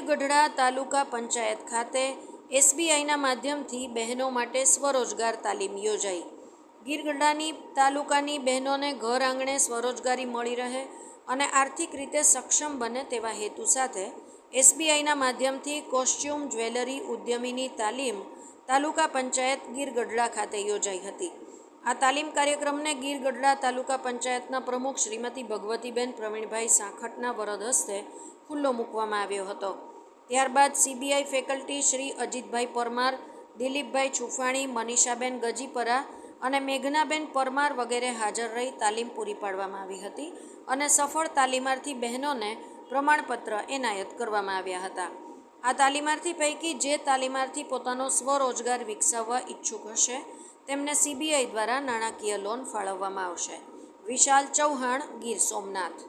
ગઢડા તાલુકા પંચાયત ખાતે એસબીઆઈના માધ્યમથી બહેનો માટે સ્વરોજગાર તાલીમ યોજાઈ. ગીરગઢડાની તાલુકાની બહેનોને ઘર આંગણે સ્વરોજગારી મળી રહે અને આર્થિક રીતે સક્ષમ બને તેવા હેતુ સાથે એસબીઆઈના માધ્યમથી કોસ્ચ્યુમ જ્વેલરી ઉદ્યમીની તાલીમ તાલુકા પંચાયત ગીરગઢડા ખાતે યોજાઈ હતી. આ તાલીમ કાર્યક્રમને ગીર ગઢડા તાલુકા પંચાયતના પ્રમુખ શ્રીમતી ભગવતીબેન પ્રવીણભાઈ સાંખટના વરદ હસ્તે ખુલ્લો મૂકવામાં આવ્યો હતો. ત્યારબાદ સીબીઆઈ ફેકલ્ટી શ્રી અજીતભાઈ પરમાર, દિલીપભાઈ છુફાણી, મનીષાબેન ગજીપરા અને મેઘનાબેન પરમાર વગેરે હાજર રહી તાલીમ પૂરી પાડવામાં આવી હતી અને સફળ તાલીમાર્થી બહેનોને પ્રમાણપત્ર એનાયત કરવામાં આવ્યા હતા. આ તાલીમાર્થી પૈકી જે તાલીમાર્થી પોતાનો સ્વરોજગાર વિકસાવવા ઈચ્છુક હશે તેમને સીબીઆઈ દ્વારા નાણાકીય લોન ફાળવવામાં આવશે. વિશાલ ચૌહાણ ગીર સોમનાથ.